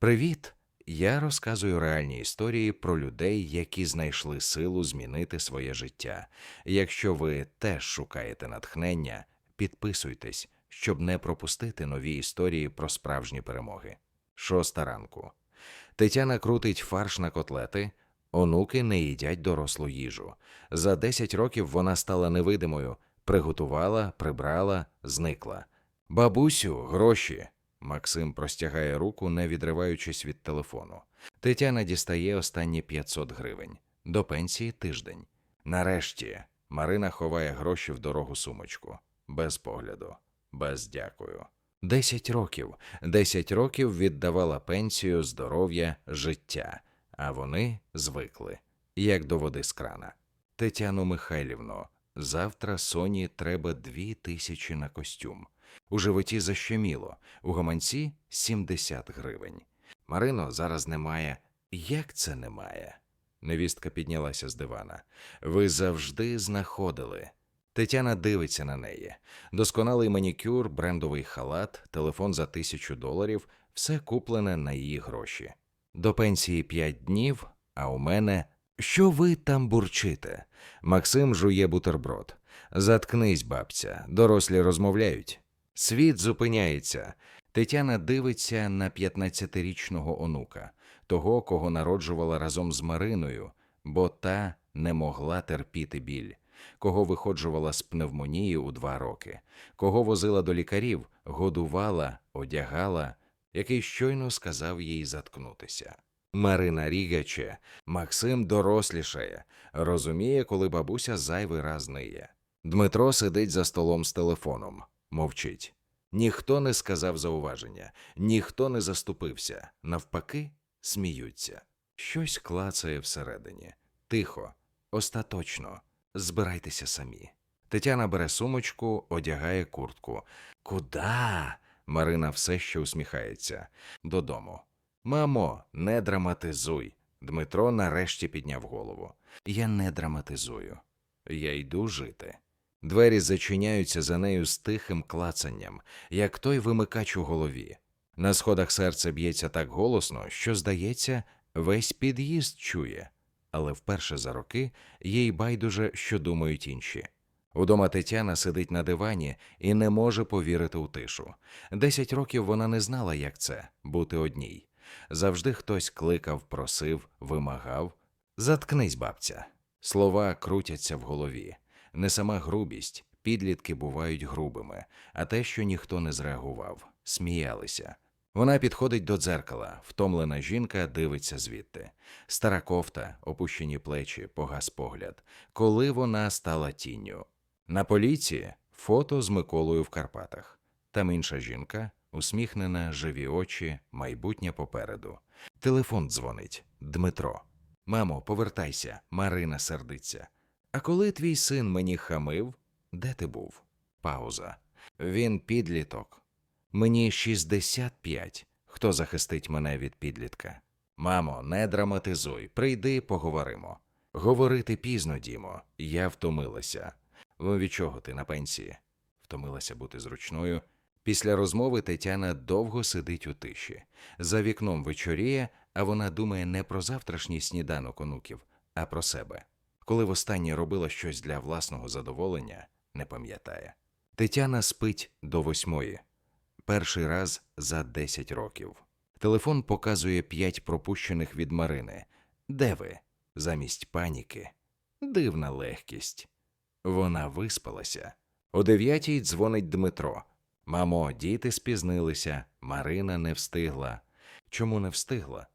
Привіт! Я розказую реальні історії про людей, які знайшли силу змінити своє життя. Якщо ви теж шукаєте натхнення, підписуйтесь, щоб не пропустити нові історії про справжні перемоги. Шоста ранку. Тетяна крутить фарш на котлети, онуки не їдять дорослу їжу. За 10 років вона стала невидимою, приготувала, прибрала, зникла. Бабусю, гроші. Максим простягає руку, не відриваючись від телефону. Тетяна дістає останні 500 гривень. До пенсії тиждень. Нарешті Марина ховає гроші в дорогу сумочку. Без погляду, без дякую. Десять років. Десять років віддавала пенсію, здоров'я, життя, а вони звикли, як до води з крана. Тетяно Михайлівно, завтра Соні треба дві тисячі на костюм. У животі защеміло, у гаманці 70 гривень. Марино, зараз немає. Як це немає? Невістка піднялася з дивана. Ви завжди знаходили. Тетяна дивиться на неї. Досконалий манікюр, брендовий халат, телефон за тисячу доларів все куплене на її гроші. До пенсії п'ять днів, а у мене. Що ви там бурчите? Максим жує бутерброд. Заткнись, бабця, дорослі розмовляють. Світ зупиняється. Тетяна дивиться на 15-річного онука, того, кого народжувала разом з Мариною, бо та не могла терпіти біль, кого виходжувала з пневмонії у два роки, кого возила до лікарів, годувала, одягала, який щойно сказав їй заткнутися. Марина рігаче, Максим дорослішає, розуміє, коли бабуся зайвий раз ниє. Дмитро сидить за столом з телефоном, мовчить. Ніхто не сказав зауваження, ніхто не заступився, навпаки, сміються. Щось клацає всередині. Тихо, остаточно, збирайтеся самі. Тетяна бере сумочку, одягає куртку. Куда? Марина все ще усміхається. Додому. Мамо, не драматизуй. Дмитро нарешті підняв голову. Я не драматизую. Я йду жити. Двері зачиняються за нею з тихим клацанням, як той вимикач у голові. На сходах серце б'ється так голосно, що, здається, весь під'їзд чує, але вперше за роки їй байдуже, що думають інші. Удома Тетяна сидить на дивані і не може повірити у тишу. Десять років вона не знала, як це бути одній. Завжди хтось кликав, просив, вимагав. Заткнись, бабця. Слова крутяться в голові. Не сама грубість, підлітки бувають грубими, а те, що ніхто не зреагував, сміялися. Вона підходить до дзеркала, втомлена жінка дивиться звідти. Стара кофта, опущені плечі, погас погляд. Коли вона стала тінню. На поліції фото з Миколою в Карпатах. Там інша жінка, усміхнена, живі очі, майбутнє попереду. Телефон дзвонить. Дмитро. Мамо, повертайся, Марина сердиться. А коли твій син мені хамив, де ти був? Пауза. Він підліток. Мені 65. Хто захистить мене від підлітка? Мамо, не драматизуй, прийди, поговоримо. Говорити пізно, Дімо, я втомилася. Ви від чого ти на пенсії? Втомилася бути зручною. Після розмови Тетяна довго сидить у тиші. За вікном вечоріє, а вона думає не про завтрашній сніданок онуків, а про себе. Коли востаннє робила щось для власного задоволення, не пам'ятає. Тетяна спить до восьмої. Перший раз за 10 років. Телефон показує п'ять пропущених від Марини. Де ви? Замість паніки. Дивна легкість. Вона виспалася. О дев'ятій дзвонить Дмитро. Мамо, діти спізнилися, Марина не встигла. Чому не встигла?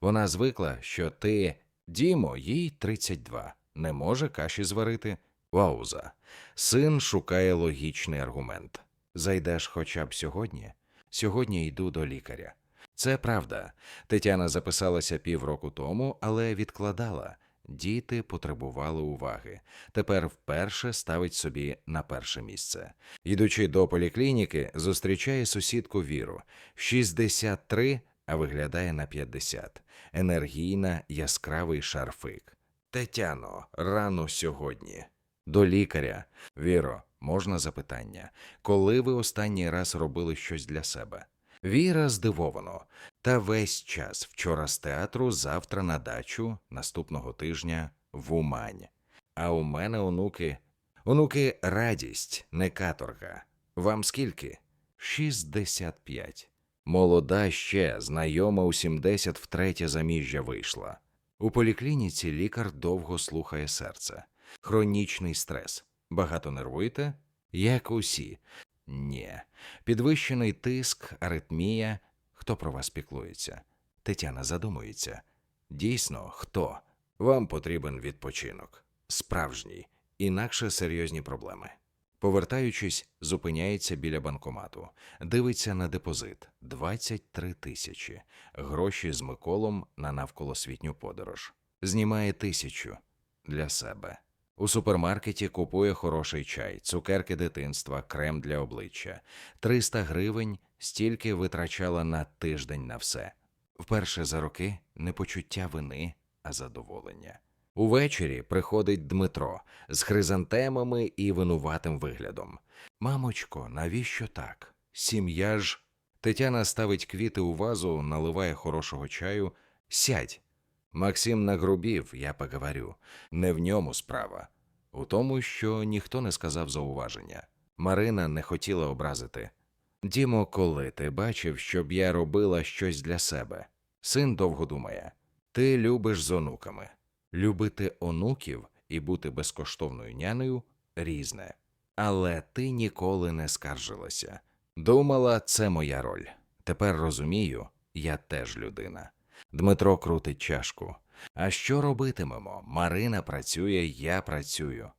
Вона звикла, що ти, Дімо, їй 32, не може каші зварити. Пауза. Син шукає логічний аргумент. Зайдеш хоча б сьогодні? Сьогодні йду до лікаря. Це правда. Тетяна записалася півроку тому, але відкладала. Діти потребували уваги. Тепер вперше ставить собі на перше місце. Йдучи до поліклініки, зустрічає сусідку Віру. 63, а виглядає на 50. Енергійна, яскравий шарфик. Тетяно, рано сьогодні. До лікаря. Віро, можна запитання. Коли ви останній раз робили щось для себе? Віра здивовано. Та весь час вчора з театру, завтра на дачу, наступного тижня в Умань. А у мене онуки. Онуки радість, не каторга. Вам скільки? 65. Молода ще, знайома у 70 втретє заміжжя вийшла. У поліклініці лікар довго слухає серце. Хронічний стрес. Багато нервуєте? Як усі. Ні. Підвищений тиск, аритмія. Хто про вас піклується? Тетяна задумується. Дійсно, хто? Вам потрібен відпочинок. Справжній, інакше серйозні проблеми. Повертаючись, зупиняється біля банкомату, дивиться на депозит 23 тисячі, гроші з Миколом на навколосвітню подорож. Знімає тисячу для себе. У супермаркеті купує хороший чай, цукерки дитинства, крем для обличчя. 300 гривень стільки витрачала на тиждень на все. Вперше за роки не почуття вини, а задоволення. Увечері приходить Дмитро з хризантемами і винуватим виглядом. Мамочко, навіщо так? Сім'я ж. Тетяна ставить квіти у вазу, наливає хорошого чаю. Сядь. Максим нагрубів, я поговорю. Не в ньому справа. У тому, що ніхто не сказав зауваження. Марина не хотіла образити. Дімо, коли ти бачив, щоб я робила щось для себе? Син довго думає. Ти любиш з онуками. Любити онуків і бути безкоштовною нянею різне. Але ти ніколи не скаржилася. Думала, це моя роль. Тепер розумію, я теж людина. Дмитро крутить чашку. А що робитимемо? Марина працює, я працюю.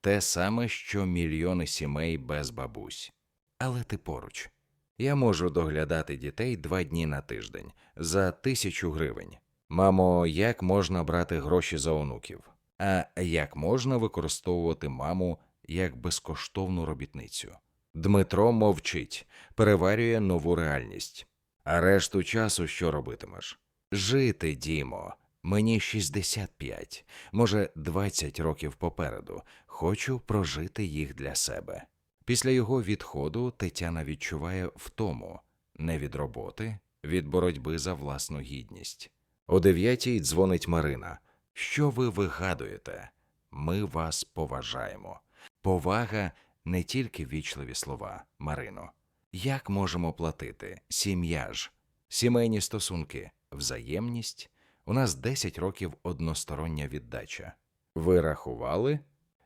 Те саме, що мільйони сімей без бабусь. Але ти поруч. Я можу доглядати дітей два дні на тиждень за тисячу гривень. Мамо, як можна брати гроші за онуків? А як можна використовувати маму як безкоштовну робітницю? Дмитро мовчить, переварює нову реальність. А решту часу що робитимеш? Жити, Дімо. Мені 65, може 20 років попереду. Хочу прожити їх для себе. Після його відходу Тетяна відчуває втому не від роботи, від боротьби за власну гідність. О дев'ятій дзвонить Марина. Що ви вигадуєте? Ми вас поважаємо. Повага не тільки вічливі слова, Марино. Як можемо платити? Сім'я ж, сімейні стосунки, взаємність. У нас 10 років одностороння віддача. Ви рахували?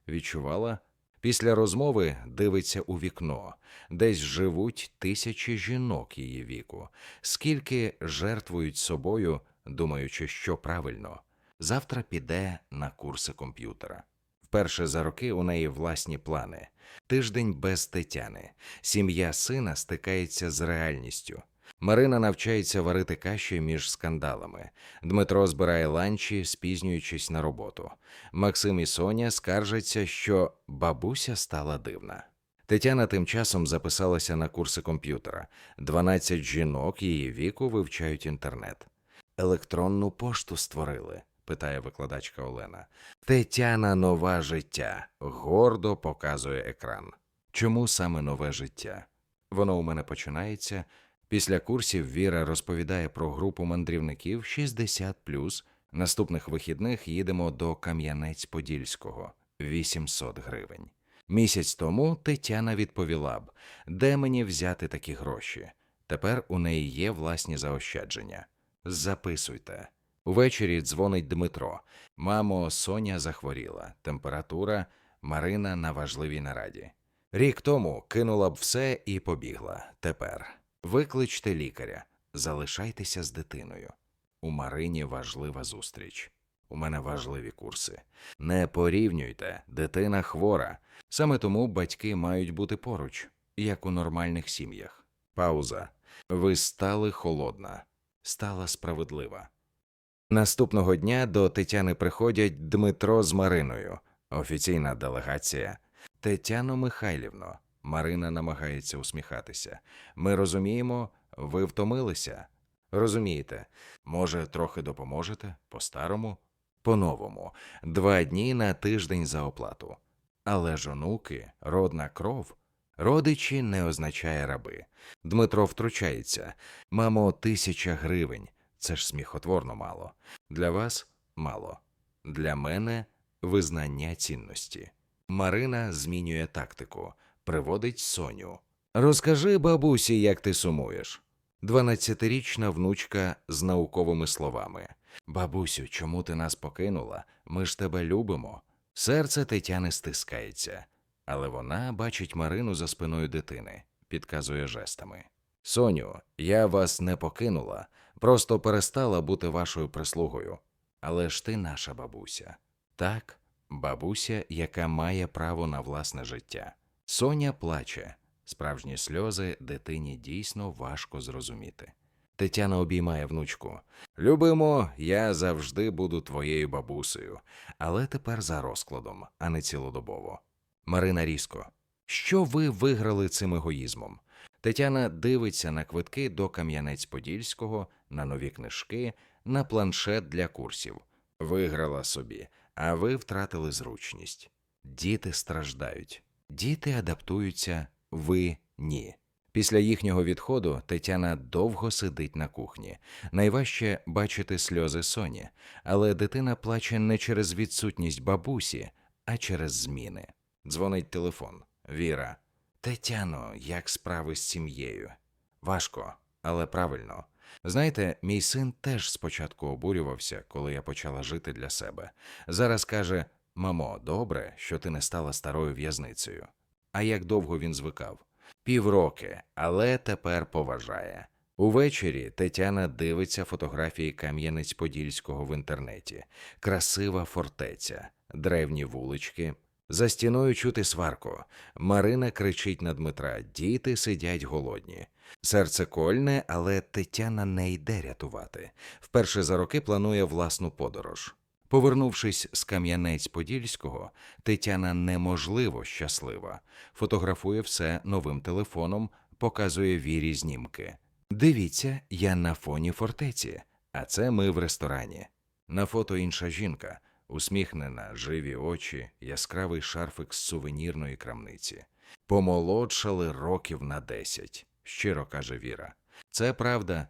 Відчувала? Після розмови дивиться у вікно, десь живуть тисячі жінок її віку, скільки жертвують собою, думаючи, що правильно. Завтра піде на курси комп'ютера. Вперше за роки у неї власні плани. Тиждень без Тетяни. Сім'я сина стикається з реальністю. Марина навчається варити каші між скандалами. Дмитро збирає ланчі, спізнюючись на роботу. Максим і Соня скаржаться, що бабуся стала дивна. Тетяна тим часом записалася на курси комп'ютера. 12 жінок її віку вивчають інтернет. Електронну пошту створили, питає викладачка Олена. Тетяна нове життя. Гордо показує екран. Чому саме нове життя? Воно у мене починається. Після курсів Віра розповідає про групу мандрівників 60+. Наступних вихідних їдемо до Кам'янець-Подільського 800 гривень. Місяць тому Тетяна відповіла б, де мені взяти такі гроші. Тепер у неї є власні заощадження. Записуйте. Увечері дзвонить Дмитро. Мамо, Соня захворіла. Температура, Марина на важливій нараді. Рік тому кинула б все і побігла. Тепер викличте лікаря, залишайтеся з дитиною. У Марині важлива зустріч. У мене важливі курси. Не порівнюйте, дитина хвора. Саме тому батьки мають бути поруч, як у нормальних сім'ях. Пауза. Ви стали холодна, стала справедлива. Наступного дня до Тетяни приходять Дмитро з Мариною, офіційна делегація. Тетяно Михайлівно, Марина намагається усміхатися. Ми розуміємо, ви втомилися. Розумієте, може, трохи допоможете по-старому, по-новому, два дні на тиждень за оплату. Але ж онуки, родна кров, Родичі не означає раби. Дмитро втручається. Мамо, тисяча гривень. Це ж сміхотворно мало. Для вас мало. Для мене визнання цінності. Марина змінює тактику, приводить Соню. Розкажи бабусі, як ти сумуєш. Дванадцятирічна внучка з науковими словами. Бабусю, чому ти нас покинула? Ми ж тебе любимо. Серце Тетяни стискається, але вона бачить Марину за спиною дитини, підказує жестами. Соню, я вас не покинула, просто перестала бути вашою прислугою. Але ж ти наша бабуся. Так, бабуся, яка має право на власне життя. Соня плаче. Справжні сльози дитині дійсно важко зрозуміти. Тетяна обіймає внучку. Любимо, я завжди буду твоєю бабусею, але тепер за розкладом, а не цілодобово. Марина різко. Що ви виграли цим егоїзмом? Тетяна дивиться на квитки до Кам'янець-Подільського, на нові книжки, на планшет для курсів. Виграла собі, а ви втратили зручність. Діти страждають, діти адаптуються, ви ні. Після їхнього відходу Тетяна довго сидить на кухні. Найважче бачити сльози Соні, але дитина плаче не через відсутність бабусі, а через зміни. Дзвонить телефон. Віра. Тетяно, як справи з сім'єю? Важко, але правильно. Знаєте, мій син теж спочатку обурювався, коли я почала жити для себе. Зараз каже: Мамо, добре, що ти не стала старою в'язницею. А як довго він звикав? Півроки, але тепер поважає. Увечері Тетяна дивиться фотографії Кам'янець-Подільського в інтернеті. Красива фортеця, древні вулички. За стіною чути сварку. Марина кричить на Дмитра, діти сидять голодні. Серце кольне, але Тетяна не йде рятувати. Вперше за роки планує власну подорож. Повернувшись з Кам'янець-Подільського, Тетяна неможливо щаслива. Фотографує все новим телефоном, показує вірі знімки. Дивіться, я на фоні фортеці, а це ми в ресторані. На фото інша жінка, усміхнена, живі очі, яскравий шарфик з сувенірної крамниці. Помолодшали років на десять, щиро каже Віра. Це правда.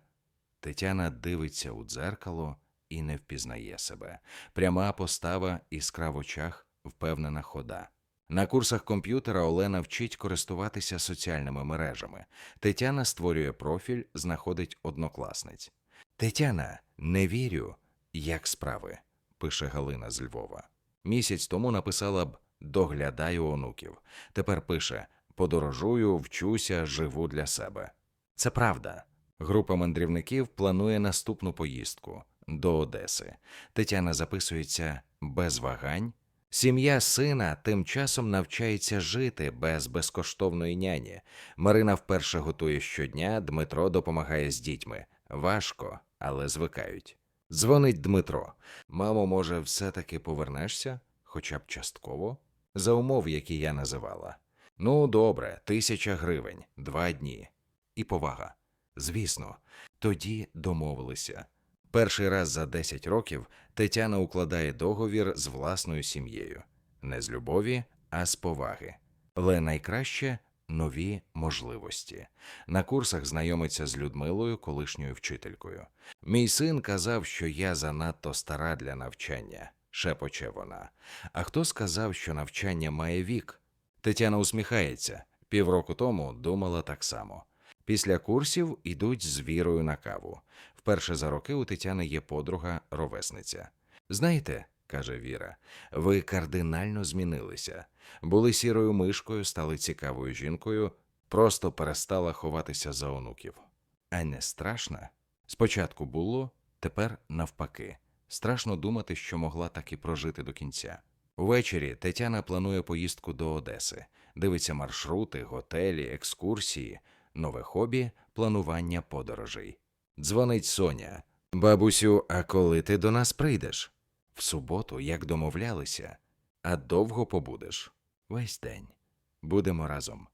Тетяна дивиться у дзеркало і не впізнає себе. Пряма постава, іскра в очах, впевнена хода. На курсах комп'ютера Олена вчить користуватися соціальними мережами. Тетяна створює профіль, знаходить однокласниць. Тетяна, не вірю, як справи, пише Галина з Львова. Місяць тому написала б доглядаю онуків. Тепер пише подорожую, вчуся, живу для себе. Це правда. Група мандрівників планує наступну поїздку до Одеси. Тетяна записується без вагань. Сім'я сина тим часом навчається жити без безкоштовної няні. Марина вперше готує щодня, Дмитро допомагає з дітьми. Важко, але звикають. Дзвонить Дмитро. Мамо, може, все-таки повернешся, хоча б частково? За умов, які я називала. Ну, добре, тисяча гривень, два дні. І повага. Звісно, тоді домовилися. Перший раз за 10 років Тетяна укладає договір з власною сім'єю. Не з любові, а з поваги. Але найкраще нові можливості. На курсах знайомиться з Людмилою, колишньою вчителькою. Мій син казав, що я занадто стара для навчання, шепоче вона. А хто сказав, що навчання має вік? Тетяна усміхається. Півроку тому думала так само. Після курсів ідуть з вірою на каву. Вперше за роки у Тетяни є подруга ровесниця. Знаєте, каже Віра, ви кардинально змінилися. Були сірою мишкою, стали цікавою жінкою, просто перестала ховатися за онуків. А не страшно? Спочатку було, тепер навпаки. Страшно думати, що могла так і прожити до кінця. Увечері Тетяна планує поїздку до Одеси, дивиться маршрути, готелі, екскурсії, нове хобі, планування подорожей. Дзвонить Соня. Бабусю, а коли ти до нас прийдеш? В суботу, як домовлялися, а довго побудеш. Весь день. Будемо разом.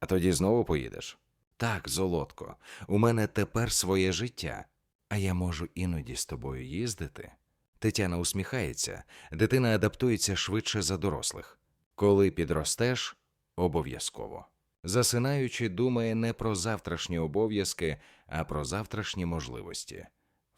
А тоді знову поїдеш? Так, золотко, у мене тепер своє життя, а я можу іноді з тобою їздити. Тетяна усміхається, дитина адаптується швидше за дорослих. Коли підростеш, обов'язково. засинаючи, думає не про завтрашні обов'язки, а про завтрашні можливості.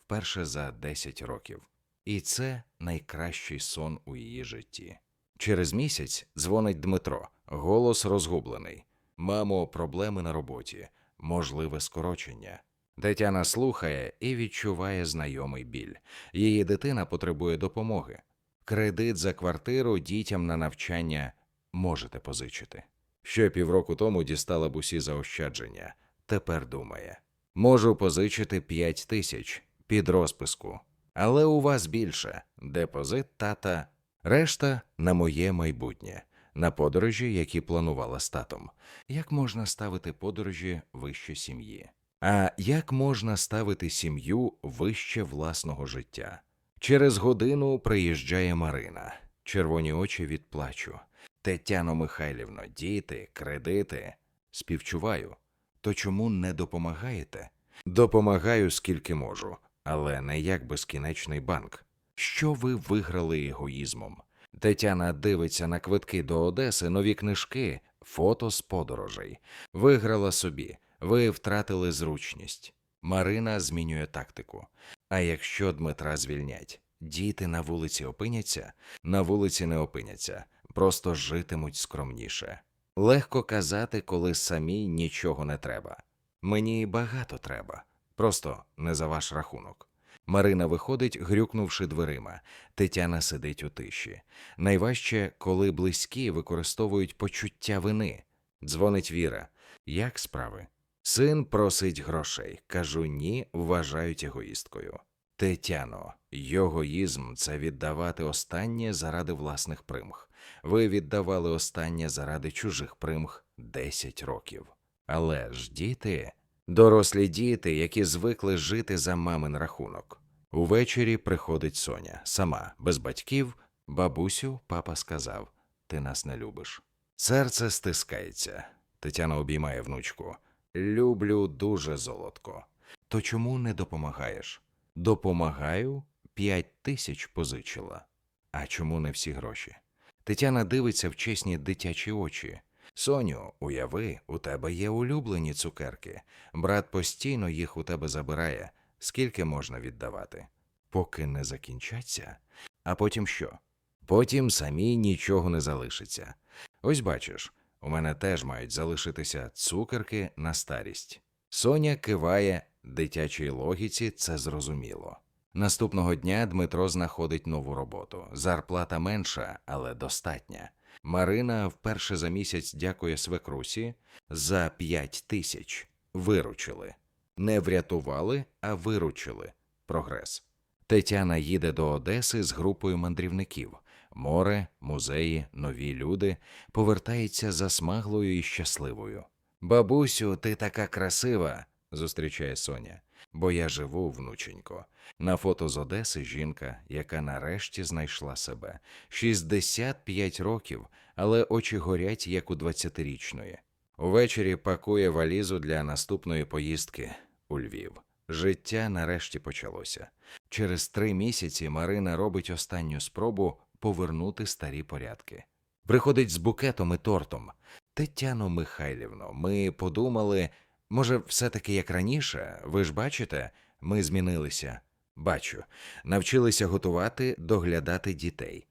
Вперше за 10 років. І це найкращий сон у її житті. Через місяць дзвонить Дмитро, голос розгублений. Мамо, проблеми на роботі, можливе скорочення. Тетяна слухає і відчуває знайомий біль. Її дитина потребує допомоги. Кредит за квартиру дітям на навчання можете позичити. Ще півроку тому дістала б усі заощадження. Тепер думає: можу позичити 5 тисяч під розписку, але у вас більше депозит тата, решта на моє майбутнє, на подорожі, які планувала з татом. Як можна ставити подорожі вище сім'ї? А як можна ставити сім'ю вище власного життя? Через годину приїжджає Марина, червоні очі від плачу. Тетяно Михайлівно, діти, кредити. Співчуваю. То чому не допомагаєте? Допомагаю скільки можу, але не як безкінечний банк. Що ви виграли егоїзмом? Тетяна дивиться на квитки до Одеси, нові книжки, фото з подорожей. Виграла собі, ви втратили зручність. Марина змінює тактику. А якщо Дмитра звільнять, діти на вулиці опиняться, на вулиці не опиняться, просто житимуть скромніше. Легко казати, коли самій нічого не треба. Мені багато треба, просто не за ваш рахунок. Марина виходить, грюкнувши дверима. Тетяна сидить у тиші. Найважче, коли близькі використовують почуття вини. Дзвонить Віра. Як справи? Син просить грошей. Кажу ні, вважають егоїсткою. Тетяно, йогоїзм це віддавати останнє заради власних примх. Ви віддавали останнє заради чужих примх 10 років. Але ж діти, дорослі діти, які звикли жити за мамин рахунок. Увечері приходить Соня, сама, без батьків, бабусю, папа сказав: Ти нас не любиш. Серце стискається. Тетяна обіймає внучку. Люблю дуже золотко. То чому не допомагаєш? Допомагаю, п'ять тисяч позичила. А чому не всі гроші? Тетяна дивиться в чесні дитячі очі. Соню, уяви, у тебе є улюблені цукерки. Брат постійно їх у тебе забирає. Скільки можна віддавати? Поки не закінчаться. А потім що? Потім самі нічого не залишиться. Ось бачиш, у мене теж мають залишитися цукерки на старість. Соня киває дитячій логіці, це зрозуміло. Наступного дня Дмитро знаходить нову роботу. Зарплата менша, але достатня. Марина вперше за місяць дякує свекрусі за п'ять тисяч. Виручили. Не врятували, а виручили. Прогрес. Тетяна їде до Одеси з групою мандрівників. Море, музеї, нові люди, повертається засмаглою і щасливою. Бабусю, ти така красива, зустрічає Соня. Бо я живу, внученько. На фото з Одеси жінка, яка нарешті знайшла себе. 65 років, але очі горять, як у 20-річної. Увечері пакує валізу для наступної поїздки у Львів. Життя нарешті почалося. Через три місяці Марина робить останню спробу повернути старі порядки. Приходить з букетом і тортом. Тетяно Михайлівно, ми подумали, може, все-таки як раніше, ви ж бачите, ми змінилися. Бачу, навчилися готувати, доглядати дітей.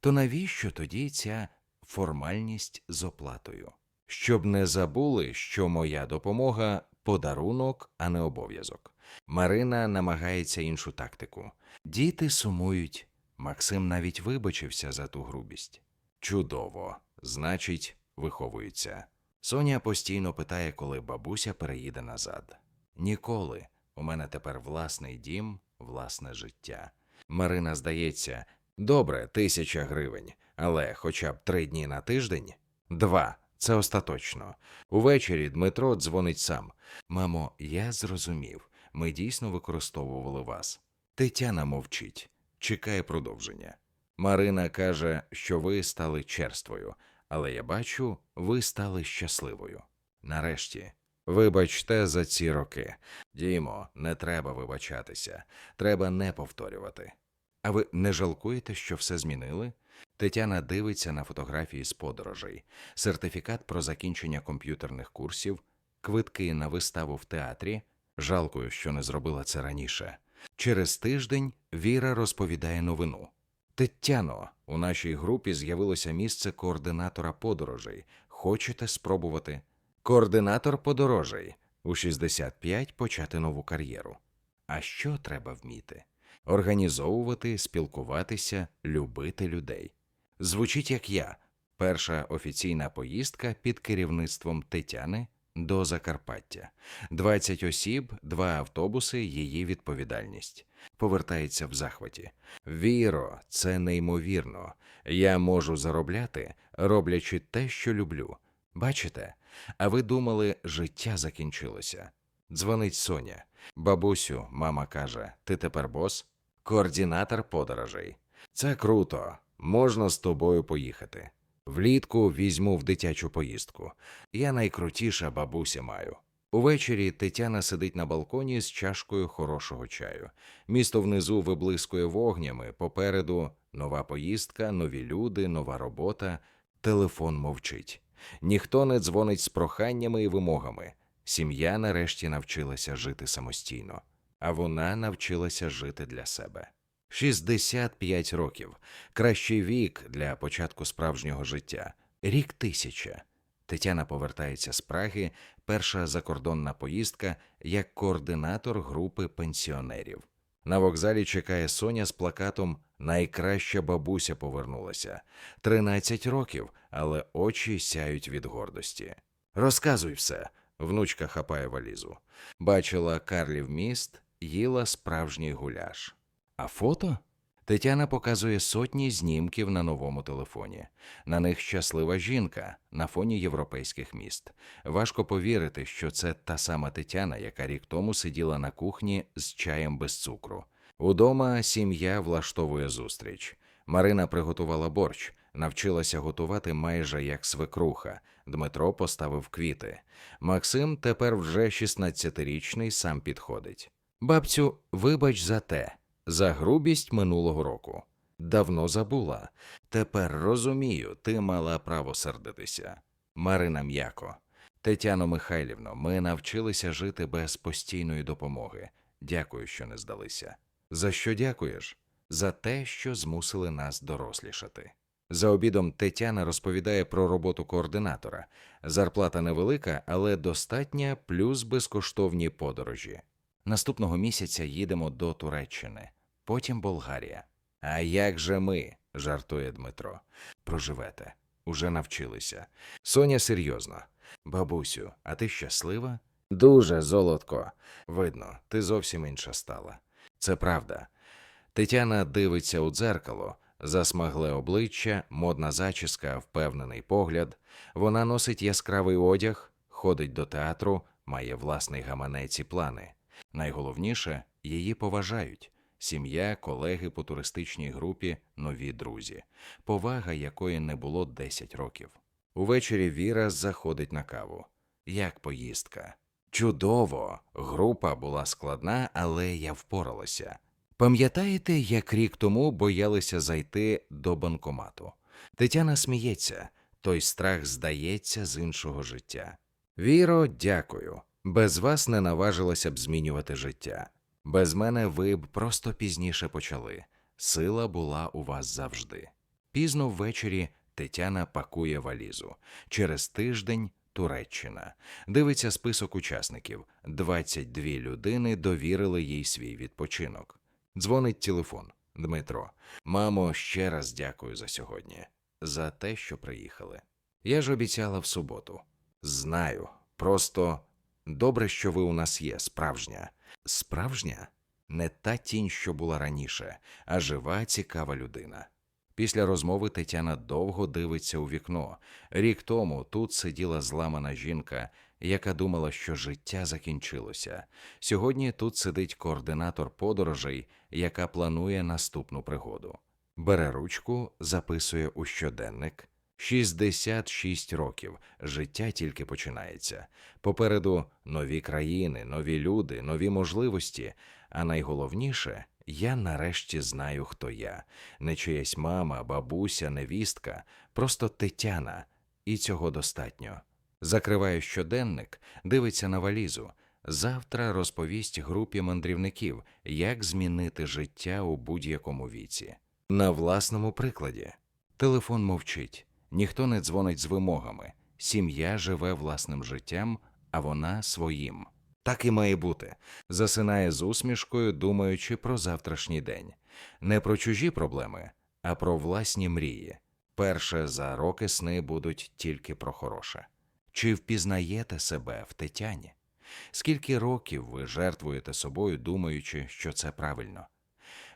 То навіщо тоді ця формальність з оплатою? Щоб не забули, що моя допомога подарунок, а не обов'язок. Марина намагається іншу тактику. Діти сумують. Максим навіть вибачився за ту грубість. Чудово, значить, виховуються. Соня постійно питає, коли бабуся переїде назад. Ніколи. У мене тепер власний дім, власне життя. Марина здається, добре, тисяча гривень, але хоча б три дні на тиждень? Два. Це остаточно. Увечері Дмитро дзвонить сам. Мамо, я зрозумів. Ми дійсно використовували вас. Тетяна мовчить, чекає продовження. Марина каже, що ви стали черствою, але я бачу, ви стали щасливою. Нарешті, вибачте за ці роки. Дімо, не треба вибачатися, треба не повторювати. А ви не жалкуєте, що все змінили? Тетяна дивиться на фотографії з подорожей, сертифікат про закінчення комп'ютерних курсів, квитки на виставу в театрі. Жалкую, що не зробила це раніше. Через тиждень Віра розповідає новину. Тетяно, у нашій групі з'явилося місце координатора подорожей. Хочете спробувати? Координатор подорожей у 65 почати нову кар'єру. А що треба вміти? Організовувати, спілкуватися, любити людей. Звучить як я. Перша офіційна поїздка під керівництвом Тетяни до Закарпаття. 20 осіб, два автобуси, її відповідальність. Повертається в захваті. Віро, це неймовірно. Я можу заробляти, роблячи те, що люблю. Бачите? А ви думали, життя закінчилося. Дзвонить Соня. Бабусю, мама каже, ти тепер бос? Координатор подорожей. Це круто. Можна з тобою поїхати. Влітку візьму в дитячу поїздку. Я найкрутіша бабуся маю. Увечері Тетяна сидить на балконі з чашкою хорошого чаю. Місто внизу виблискує вогнями, попереду нова поїздка, нові люди, нова робота. Телефон мовчить. Ніхто не дзвонить з проханнями і вимогами. Сім'я нарешті навчилася жити самостійно, а вона навчилася жити для себе. 65 років кращий вік для початку справжнього життя. Рік тисяча. Тетяна повертається з Праги, перша закордонна поїздка як координатор групи пенсіонерів. На вокзалі чекає Соня з плакатом Найкраща бабуся повернулася. 13 років, але очі сяють від гордості. Розказуй все. Внучка хапає валізу. Бачила Карлів міст, їла справжній гуляш. А фото? Тетяна показує сотні знімків на новому телефоні. На них щаслива жінка на фоні європейських міст. Важко повірити, що це та сама Тетяна, яка рік тому сиділа на кухні з чаєм без цукру. Удома сім'я влаштовує зустріч. Марина приготувала борщ, навчилася готувати майже як свекруха. Дмитро поставив квіти. Максим тепер вже 16-річний, сам підходить. Бабцю, вибач за те, за грубість минулого року. Давно забула. Тепер розумію, ти мала право сердитися. Марина м'яко. Тетяно Михайлівно, ми навчилися жити без постійної допомоги. Дякую, що не здалися. За що дякуєш? За те, що змусили нас дорослішати. За обідом Тетяна розповідає про роботу координатора. Зарплата невелика, але достатня, плюс безкоштовні подорожі. Наступного місяця їдемо до Туреччини, потім Болгарія. А як же ми? жартує Дмитро. Проживете, уже навчилися. Соня серйозно. Бабусю, а ти щаслива? Дуже золотко. Видно, ти зовсім інша стала. Це правда. Тетяна дивиться у дзеркало, засмагле обличчя, модна зачіска, впевнений погляд. Вона носить яскравий одяг, ходить до театру, має власний гаманець і плани. Найголовніше її поважають. Сім'я, колеги по туристичній групі, нові друзі, повага якої не було 10 років. Увечері Віра заходить на каву. Як поїздка? Чудово! Група була складна, але я впоралася. Пам'ятаєте, як рік тому боялися зайти до банкомату? Тетяна сміється, той страх здається з іншого життя. Віро, дякую. Без вас не наважилася б змінювати життя. Без мене ви б просто пізніше почали. Сила була у вас завжди. Пізно ввечері Тетяна пакує валізу. Через тиждень Туреччина. Дивиться список учасників. 22 людини довірили їй свій відпочинок. Дзвонить телефон. Дмитро. Мамо, ще раз дякую за сьогодні, за те, що приїхали. Я ж обіцяла в суботу. Знаю. Просто добре, що ви у нас є, справжня. Справжня? Не та тінь, що була раніше, а жива, цікава людина. Після розмови Тетяна довго дивиться у вікно. Рік тому тут сиділа зламана жінка, яка думала, що життя закінчилося. Сьогодні тут сидить координатор подорожей, яка планує наступну пригоду. Бере ручку, записує у щоденник. 66 років. Життя тільки починається. Попереду нові країни, нові люди, нові можливості, а найголовніше Я нарешті знаю, хто я. Не чиясь мама, бабуся, невістка, просто Тетяна, і цього достатньо. Закриває щоденник, дивиться на валізу. Завтра розповість групі мандрівників, як змінити життя у будь-якому віці. На власному прикладі. Телефон мовчить, ніхто не дзвонить з вимогами. Сім'я живе власним життям, а вона своїм. Так і має бути. Засинає з усмішкою, думаючи про завтрашній день. Не про чужі проблеми, а про власні мрії. Перше за роки сни будуть тільки про хороше. Чи впізнаєте себе в Тетяні? Скільки років ви жертвуєте собою, думаючи, що це правильно?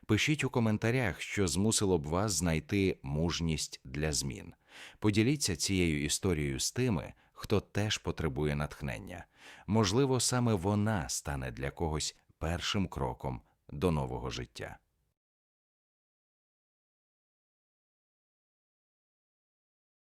Пишіть у коментарях, що змусило б вас знайти мужність для змін. Поділіться цією історією з тими, хто теж потребує натхнення. Можливо, саме вона стане для когось першим кроком до нового життя.